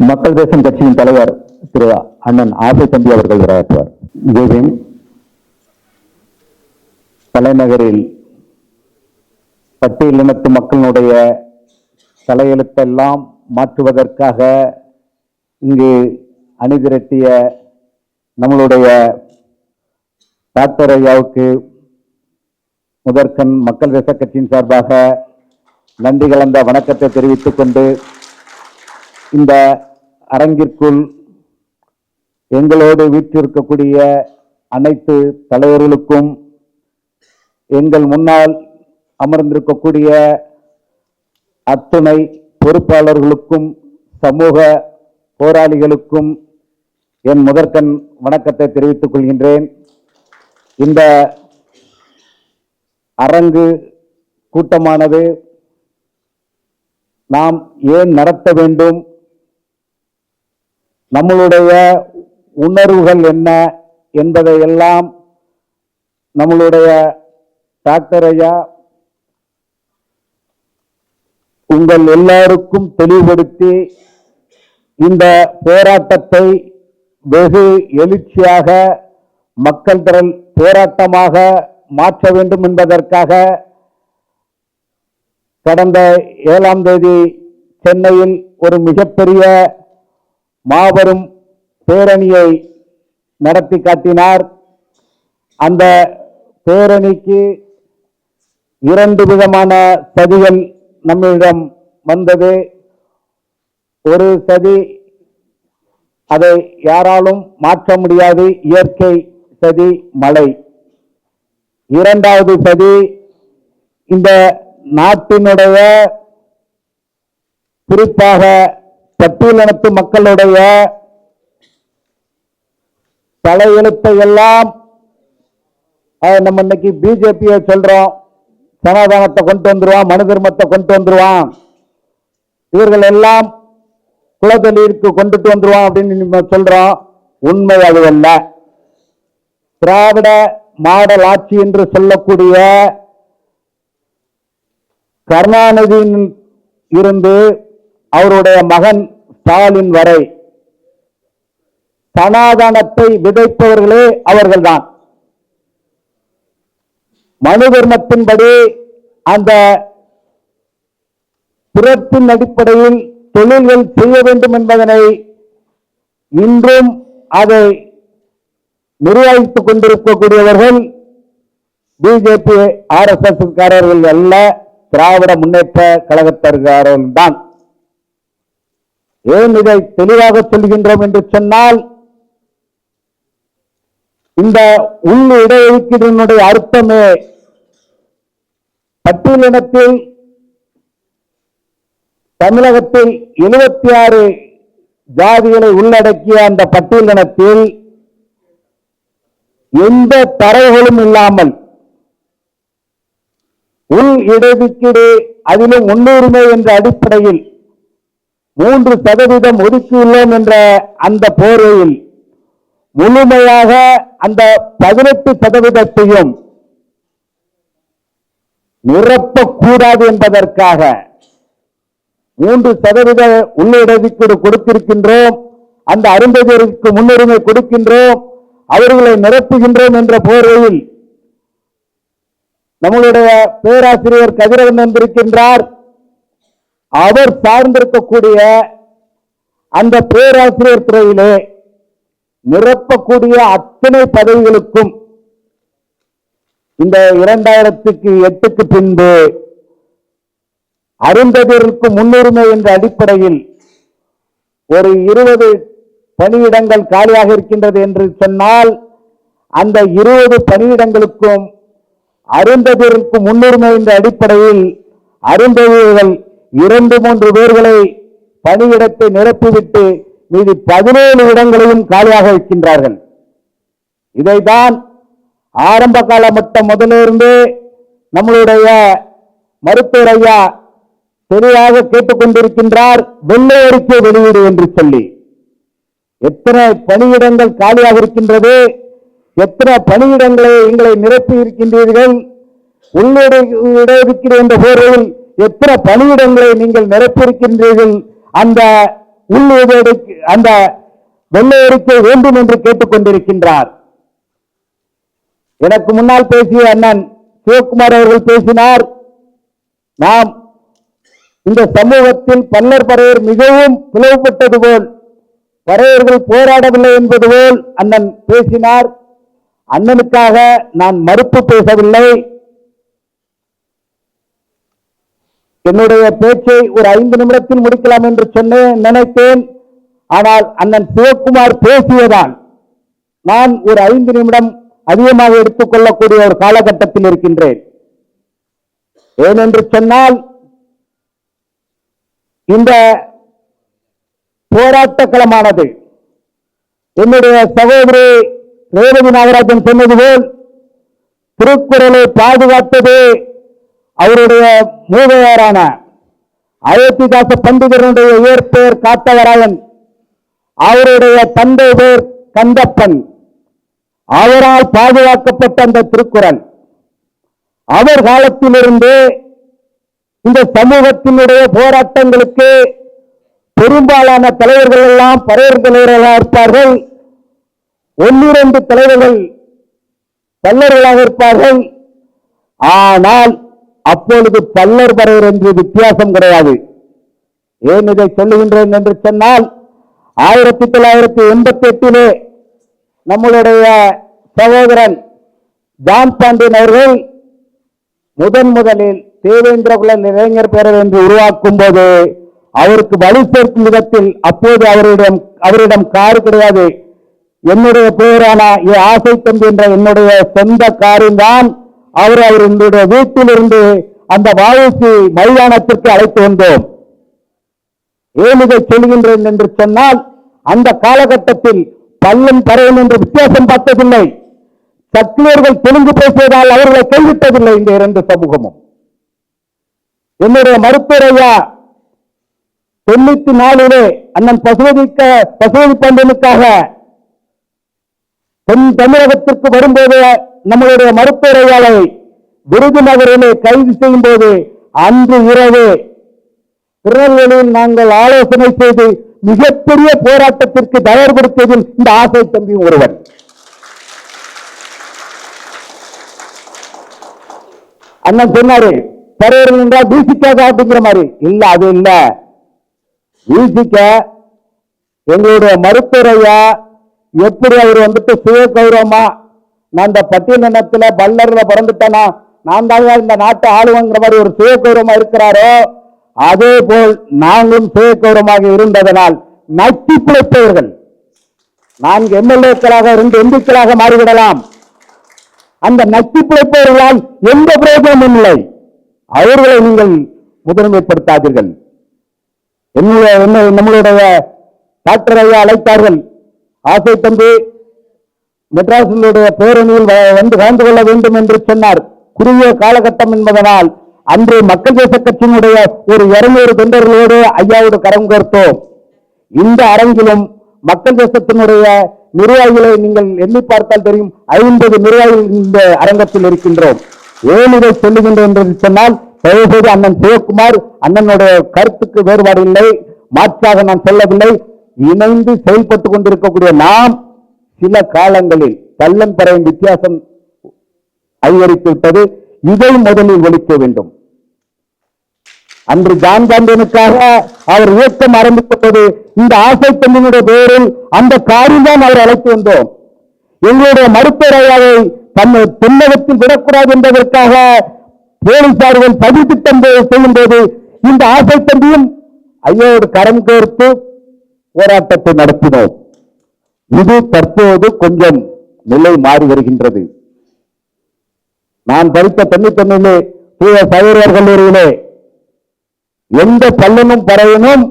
மக்கள் தேசம் கட்சியின் தலைவர் திரு அண்ணன் ஆசை தம்பி அவர்கள் உரையாற்றுவார். ஜெய்பீம். தலைநகரில் பட்டியலினத்து மக்களினுடைய தலையெழுத்தெல்லாம் மாற்றுவதற்காக இங்கு அணிதிரட்டிய நம்மளுடைய டாக்டர் ஐயாவுக்கு முதற்கண் மக்கள் தேச கட்சியின் சார்பாக நன்றி கலந்த வணக்கத்தை தெரிவித்துக் கொண்டு இந்த அரங்கிற்குள் எங்களோடு வீற்றிருக்கக்கூடிய அனைத்து தலைவர்களுக்கும் எங்கள் முன்னால் அமர்ந்திருக்கக்கூடிய அத்துணை பொறுப்பாளர்களுக்கும் சமூக போராளிகளுக்கும் என் முதற்கண் வணக்கத்தை தெரிவித்துக் கொள்கின்றேன். இந்த அரங்கு கூட்டமானது நாம் ஏன் நடத்த வேண்டும் நம்மளுடைய உணர்வுகள் என்ன என்பதையெல்லாம் நம்மளுடைய டாக்டர் ஐயா உங்கள் எல்லாருக்கும் தெளிவுபடுத்தி இந்த போராட்டத்தை வெகு எழுச்சியாக மக்கள் திரள் போராட்டமாக மாற்ற வேண்டும் என்பதற்காக கடந்த ஏழாம் தேதி சென்னையில் ஒரு மிகப்பெரிய மாபெரும் பேரணியை நடத்தி காட்டினார். அந்த பேரணிக்கு இரண்டு விதமான சதிகள் நம்மிடம் வந்தது. ஒரு சதி அதை யாராலும் மாற்ற முடியாது. இயற்கை சதி மழை. இரண்டாவது சதி இந்த நாட்டினுடைய குறிப்பாக பட்டியலினத்து மக்களுடைய தலையெழுத்தை எல்லாம் நம்ம இன்னைக்கு பிஜேபியை சொல்றோம். சமாதானத்தை கொண்டு வந்துருவான் மனு தர்மத்தை கொண்டு வந்துருவான். இவர்கள் எல்லாம் குலதொழிலுக்கு கொண்டுட்டு வந்துருவான் அப்படின்னு நம்ம சொல்றோம். உண்மை அதுவல்ல. திராவிட மாடல் ஆட்சி என்று சொல்லக்கூடிய கருணாநிதியின் இருந்து அவருடைய மகன் ஸ்டாலின் வரை. சனாதனத்தை விதைப்பவர்களே அவர்கள்தான். மனு தர்மத்தின்படி அந்த பிறப்பின் அடிப்படையில் தொழில்கள் செய்ய வேண்டும் என்பதனை இன்றும் அதை நிர்வகித்துக் கொண்டிருக்கக்கூடியவர்கள் பிஜேபி ஆர் எஸ் எஸ் காரர்கள் அல்ல திராவிட முன்னேற்ற கழகத்தார்கள் தான் ஏன் இதை தெளிவாக சொல்கின்றோம் என்று சொன்னால் இந்த உள் இடஒதுக்கீட்டினுடைய அர்த்தமே பட்டியலினத்தில் தமிழகத்தில் எழுபத்தி ஆறு ஜாதிகளை உள்ளடக்கிய அந்த பட்டியலினத்தில் எந்த தரவுகளும் இல்லாமல் உள் இடஒதுக்கீடு அதிலும் முன்னுரிமை என்ற அடிப்படையில் மூன்று சதவீதம் ஒதுக்கியுள்ளோம் என்ற அந்த போர்வையில் முழுமையாக அந்த பதினெட்டு சதவீதத்தையும் நிரப்பக்கூடாது என்பதற்காக மூன்று சதவீத உள்ளிடஒதுக்கீடு கொடுத்திருக்கின்றோம். அந்த அருந்ததியருக்கு முன்னுரிமை கொடுக்கின்றோம். அவர்களை நிரப்புகின்றோம் என்ற போர்வையில் நம்மளுடைய பேராசிரியர் கதிரவன் வந்திருக்கின்றார் அவர் சார்ந்திருக்கக்கூடிய அந்த பேராசிரியர் துறையிலே நிரப்பக்கூடிய அத்தனை பதவிகளுக்கும் இந்த இரண்டாயிரத்துக்கு எட்டுக்கு பின்பு அருந்ததிற்கு முன்னுரிமை என்ற அடிப்படையில் ஒரு இருபது பணியிடங்கள் காலியாக இருக்கின்றது என்று சொன்னால் அந்த இருபது பணியிடங்களுக்கும் அருந்ததிற்கு முன்னுரிமை என்ற அடிப்படையில் அருந்ததிகள் இரண்டு மூன்று பேர்களை பணியிடத்தை நிரப்பிவிட்டு மீதி பதினேழு இடங்களையும் காலியாக வைக்கின்றார்கள் இதைதான் ஆரம்ப கால மட்டம் முதலிருந்து நம்மளுடைய மருத்துவர் ஐயா தெளிவாக கேட்டுக்கொண்டிருக்கின்றார் வெள்ளை அறிக்கை வெளியீடு என்று சொல்லி எத்தனை பணியிடங்கள் காலியாக இருக்கின்றது எத்தனை பணியிடங்களை எங்களை நிரப்பி இருக்கின்றீர்கள் உள்ளிட இடஒதுக்கீடு என்ற போர்வையில் எத்தனை பணியிடங்களை நீங்கள் நிரப்பியிருக்கின்றீர்கள்? அந்த உள் அந்த வெள்ளை அறிக்கை வேண்டும் என்று கேட்டுக்கொண்டிருக்கின்றார். எனக்கு முன்னால் பேசிய அண்ணன் சிவகுமார் அவர்கள் பேசினார். நாம் இந்த சமூகத்தில் பல்லர் பறையர் மிகவும் பிளவுபட்டது போல் பறையர்கள் போராடவில்லை என்பது போல் அண்ணன் பேசினார். அண்ணனுக்காக நான் மறுப்பு பேசவில்லை. என்னுடைய பேச்சை ஒரு ஐந்து நிமிடத்தில் முடிக்கலாம் என்று சொன்னேன் நினைத்தேன். ஆனால் அண்ணன் சிவகுமார் பேசியதால் நான் ஒரு ஐந்து நிமிடம் அதிகமாக எடுத்துக்கொள்ளக்கூடிய ஒரு காலகட்டத்தில் இருக்கின்றேன். ஏனென்று சொன்னால் இந்த போராட்ட களமானது என்னுடைய சகோதரி ரேவதி நாகராஜன் சொன்னது போல் திருக்குறளை பாதுகாத்தது அவருடைய மூவையாரான அயோத்திதாச பண்டிதருடைய இயற்பெயர் காத்தவராயன் அவருடைய தந்தை பேர் கந்தப்பன் அவரால் பாதுகாக்கப்பட்ட அந்த திருக்குறள். அவர் காலத்திலிருந்து இந்த சமூகத்தினுடைய போராட்டங்களுக்கு பெரும்பாலான தலைவர்கள் எல்லாம் பறையர் தலைவர்களாக இருப்பார்கள். ஒன்னிரண்டு தலைவர்கள் பல்லர்களாக இருப்பார்கள். ஆனால் அப்பொழுது பல்லர் பறையர் என்று வித்தியாசம் கிடையாது. ஏன் இதை சொல்லுகின்றேன் என்று சொன்னால் ஆயிரத்தி தொள்ளாயிரத்தி எண்பத்தி எட்டிலே நம்மளுடைய சகோதரன் ஜான் பாண்டியன் அவர்கள் முதன் முதலில் தேவேந்திரகுலன் இளைஞர் பேரவை என்று உருவாக்கும் போது அவருக்கு வலு சேர்க்கும் விதத்தில் அப்போது அவரிடம் அவரிடம் கார் கிடையாது. என்னுடைய பெயரான ஏ ஆசை தம்பி என்ற என்னுடைய சொந்த காரின் தான் அவர் அவருடைய வீட்டிலிருந்து அந்த வாயுசி மைதானத்திற்கு அழைத்து வந்தோம். ஏன் இதை சொல்கின்றேன் என்று சொன்னால் அந்த காலகட்டத்தில் பள்ளம் பறையன் என்று வித்தியாசம் பார்த்ததில்லை. சத்திரியர்கள் தெலுங்கு பேசியதால் அவர்களை கைவிட்டதில்லை இந்த இரண்டு சமூகமும். என்னுடைய மருத்துவரையா தொண்ணூத்தி நாலிலே அண்ணன் பசுவதிக்க பசுவதி பண்டனுக்காக தென் தமிழகத்திற்கு வரும்போது நம்மளுடைய மருத்துவர் ஐயாவை விருதுநகரிலே கைது செய்யும் போது அன்று இரவு திருநெல்வேலியில் நாங்கள் ஆலோசனை செய்து மிகப்பெரிய போராட்டத்திற்கு தயார்படுத்தியதில் இந்த ஆசை தம்பி ஒருவர் அண்ணன் சொன்னாரு பரையர்கள் என்றால் வீசிக்காக அப்படிங்கிற மாதிரி. இல்ல அது இல்ல. பிசிக்க எங்களுடைய மருத்துவரையா எப்படி அவர் வந்துட்டு சுய கௌரவமா நான் இந்த பட்டியலினத்துல பல்லர்ல பிறந்துட்டேனா? நான் தான் இந்த நாட்டை ஆளுவங்கிற மாதிரி ஒரு சுய கௌரவமா இருக்கிறாரோ? அதே போல் நாங்களும் சுய கௌரவமாக இருந்ததனால் நட்டி பிழைப்பவர்கள் நான்கு எம்எல்ஏக்களாக ரெண்டு எம்பிக்களாக மாறிவிடலாம். அந்த நட்டி பிழைப்பவர்களால் எந்த பிரயோஜனமும் இல்லை. அவர்களை நீங்கள் முதன்மைப்படுத்தாதீர்கள். என்னுடைய என்ன நம்மளுடைய டாக்டர் ஐயா அழைத்தார்கள் ஆசை தம்பி மெட்ராஸினுடைய பேரணியில் வ- வந்து கலந்து கொள்ள வேண்டும் என்று சொன்னார். குறுகிய காலகட்டம் என்பதனால் அன்று மக்கள் தேச கட்சியினுடைய ஒரு இருநூறு தொண்டர்களோடு ஐயாவோடு கரம் கோர்த்தோம். இந்த அரங்கிலும் மக்கள் தேசத்தினுடைய நிர்வாகிகளை நீங்கள் எண்ணி பார்த்தால் தெரியும். ஐம்பது நிர்வாகிகள் இந்த அரங்கத்தில் இருக்கின்றோம். ஏன் இதை சொல்லுகின்றோம் என்று சொன்னால் தயவுசெய்து அண்ணன் சிவகுமார் அண்ணனுடைய கருத்துக்கு வேறுபாடு இல்லை. மாற்றாக நான் சொல்லவில்லை. இணைந்து செயல்பட்டுக் கொண்டிருக்கக்கூடிய நாம் சில காலங்களில் பள்ளம் பறையும் வித்தியாசம் அதிகரித்து விட்டது இதை முதலில் ஒழிக்க வேண்டும். அன்று ஜான் அவர் இயக்கம் ஆரம்பித்த போது இந்த ஆசை தம்பியினுடைய பெயரில் அந்த காரில் தான் அவர் அழைத்து வந்தோம். எங்களுடைய மருத்துவரையாவை தன்னை விடக்கூடாது என்பதற்காக போலீசார்கள் சதி திட்டம் செய்யும் போது இந்த ஆசை தம்பியும் ஐயோடு கரம் கோர்த்து போராட்டத்தை நடத்தினோம். இது தற்போது கொஞ்சம் நிலை மாறி வருகின்றது. நான் படித்த தொண்ணூத்தொன்னிலே தூய சகோதரர் கல்லூரியிலே எந்த பல்லனும் பறையனும்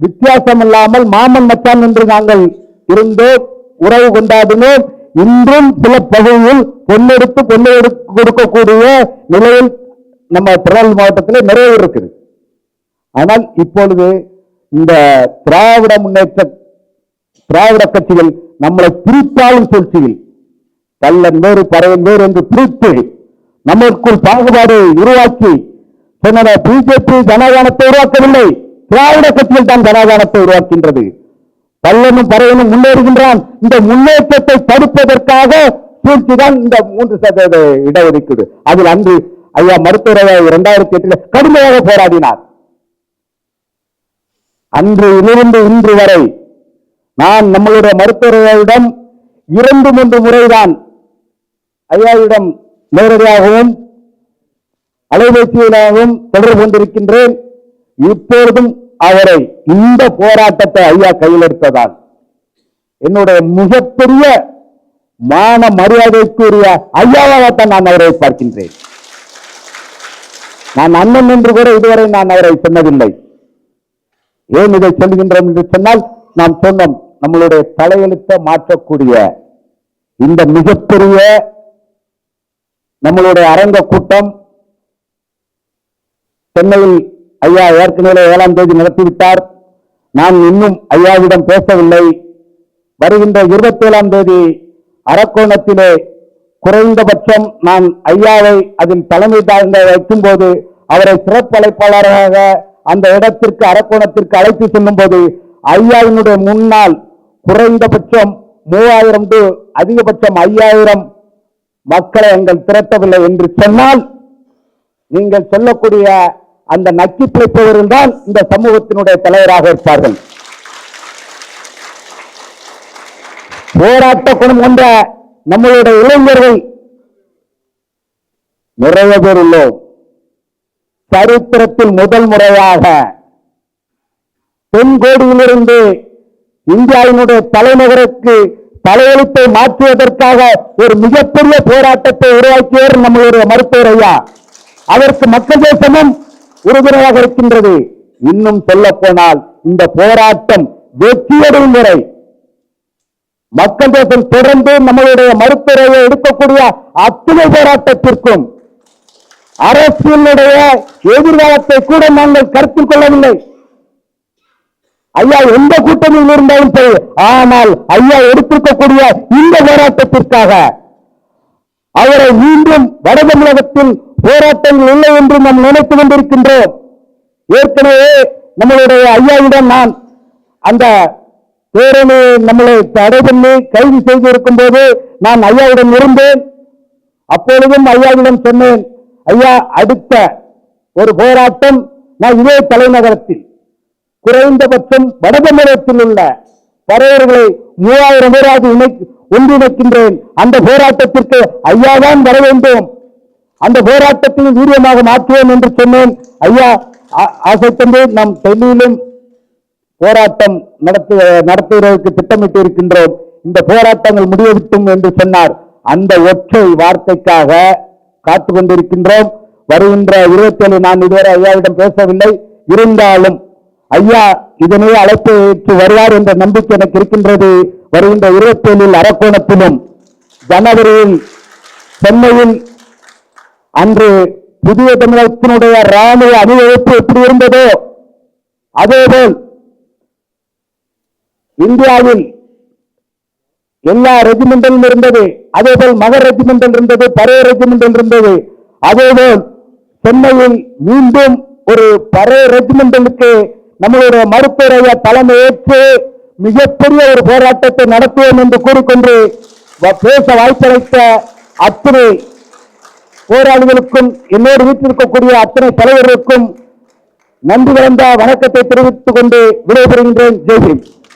வித்தியாசம் இல்லாமல் மாமன் மச்சான் என்று நாங்கள் இருந்தோம் உறவு கொண்டாடினோம். இன்றும் சில பகுதியில் பொன்னெடுத்து பொண்ணு கொடுக்கக்கூடிய நிலையில் நம்ம திருநெல்வேலி மாவட்டத்தில் நிறைய இருக்குது. ஆனால் இப்பொழுது இந்த திராவிட முன்னேற்ற திராவிட கட்சிகள் நம்மளை பிரித்தாலும் சூழ்ச்சியில் கள்ளன் வேறு பறையன் வேறு என்று பிரித்து நம்மளுக்குள் பாகுபாடு உருவாக்கி சொன்ன பிஜேபி ஜனகணத்தை உருவாக்கவில்லை. திராவிட கட்சியில் தான் சமாதானத்தை உருவாக்கின்றது பல்லனும் பறையனும் முன்னேறுகின்றான். இந்த முன்னேற்றத்தை தடுப்பதற்காக சூழ்ச்சிதான் இந்த மூன்று சதவீத இடஒதுக்கீடு அதில் அன்று ஐயா மருத்துவர் இரண்டாயிரத்தி எட்டுல கடுமையாக போராடினார். அன்று இருந்து இன்று வரை நான் நம்மளுடைய மருத்துவர்களிடம் இரண்டு மூன்று முறைதான் ஐயாவிடம் நேரடியாகவும் அலைபேசியிலாகவும் தொடர்பு கொண்டிருக்கின்றேன். இப்பொழுதும் அவரை இந்த போராட்டத்தை ஐயா கையில் எடுத்ததால் என்னுடைய மிகப்பெரிய மான மரியாதைக்குரிய ஐயாவாகத்தான் நான் அவரை பார்க்கின்றேன். நான் அண்ணன் என்று கூட இதுவரை நான் அவரை சொன்னதில்லை. ஏன் இதை சொல்கின்றோம் என்று சொன்னால் நாம் சொன்னோம் நம்மளுடைய தலையெழுத்தை மாற்றக்கூடிய இந்த மிகப்பெரிய நம்மளுடைய அரங்க கூட்டம் சென்னையில் ஐயா ஏற்கனவே ஏழாம் தேதி நடத்திவிட்டார். நான் இன்னும் ஐயாவிடம் பேசவில்லை. வருகின்ற இருபத்தி ஏழாம் தேதி அரக்கோணத்திலே குறைந்தபட்சம் நான் ஐயாவை அதில் தலைமை தாங்க வைக்கும்போது அவரை சிறப்பு அழைப்பாளராக அந்த இடத்திற்கு அரக்கோணத்திற்கு அழைத்து செல்லும் போது ஐயாவினுடைய முன்னால் குறைந்தபட்சம் மூவாயிரம் டு அதிகபட்சம் ஐயாயிரம் மக்களை எங்கள் திரட்டவில்லை என்று சொன்னால் நீங்கள் சொல்லக்கூடிய அந்த நக்கி பிழைப்பவர்கள் தான் இந்த சமூகத்தினுடைய தலைவராக இருப்பார்கள். போராட்ட குணம் கொண்ட நம்மளுடைய இளைஞர்கள் நிறைய பேர் உள்ளோம். சரித்திரத்தில் முதல் முறையாக தென்கோடியிலிருந்து இந்தியாவினுடைய தலைநகருக்கு தலையெழுத்தை மாற்றுவதற்காக ஒரு மிகப்பெரிய போராட்டத்தை உருவாக்கியவர் நம்மளுடைய மருத்துவர் ஐயா. அதற்கு மக்கள் தேசமும் உறுதுணையாக இருக்கின்றது. இன்னும் சொல்ல போனால் இந்த போராட்டம் வெற்றியடையும் வரை மக்கள் தேசம் தொடர்ந்து நம்மளுடைய மருத்துவரையை எடுக்கக்கூடிய அத்தனை போராட்டத்திற்கும் அரசியலுடைய எதிர்காலத்தை கூட நாங்கள் கருத்தில் கொள்ளவில்லை. ஐயா எந்த கூட்டணியில் இருந்தாலும் சரி ஆனால் ஐயா எடுத்திருக்கக்கூடிய இந்த போராட்டத்திற்காக அவரை மீண்டும் வட தமிழகத்தில் போராட்டங்கள் இல்லை என்று நாம் நினைத்துக் கொண்டிருக்கின்றோம். ஏற்கனவே நம்மளுடைய ஐயாவிடம் நான் அந்த பேரணி நம்மளை தடை பண்ணி கைது செய்திருக்கும் போது நான் ஐயாவிடம் இருந்தேன். அப்பொழுதும் ஐயாவிடம் சொன்னேன் ஐயா அடுத்த ஒரு போராட்டம் நான் இதே தலைநகரத்தில் குறைந்தபட்சம் வடதமிழகத்தில் உள்ள பறையர்களை மூவாயிரம் பேராது இணை ஒன்றிணைக்கின்றேன். அந்த போராட்டத்திற்கு ஐயாதான் வர வேண்டும். அந்த போராட்டத்தின் வீரியமாக மாற்றுவோம் என்று சொன்னேன். ஐயா ஆ- ஆசை தந்து நாம் டெல்லியிலும் போராட்டம் நடத்து நடத்துவதற்கு திட்டமிட்டு இருக்கின்றோம் இந்த போராட்டங்கள் முடிவெடுத்தும் என்று சொன்னார். அந்த ஒற்றை வார்த்தைக்காக காத்து கொண்டிருக்கின்றோம் வருகின்ற இருபத்தி ஏழு நான் இதுவரை ஐயாவிடம் பேசவில்லை. இருந்தாலும் ஐயா இதனை அழைப்பு ஏற்று வருவார் என்ற நம்பிக்கை எனக்கு இருக்கின்றது. வருகின்ற இருபத்தி ஏழில் அரக்கோணத்திலும் ஜனவரியில் சென்னையில் அன்று புதிய தமிழகத்தினுடைய ராணுவ அணிவகுப்பு எப்படி இருந்ததோ அதேபோல் இந்தியாவில் எல்லா ரெஜிமெண்டலும் இருந்தது. அதேபோல் மகர் ரெஜிமெண்டல் இருந்தது பரே ரெஜிமெண்டல் இருந்தது. அதேபோல் சென்னையில் மீண்டும் ஒரு பரே ரெஜிமெண்டலுக்கு நம்மளுடைய மருத்துவரைய தலைமையேற்று மிகப்பெரிய ஒரு போராட்டத்தை நடத்துவோம் என்று கூறிக்கொண்டு பேச வாய்ப்பளித்த அத்தனை போராளிகளுக்கும் என்னோடு வீட்டிருக்கக்கூடிய அத்தனை தலைவர்களுக்கும் நன்றி கலந்த வணக்கத்தை தெரிவித்துக் கொண்டு விடைபெறுகின்றேன். ஜெய்ஹிந்த்.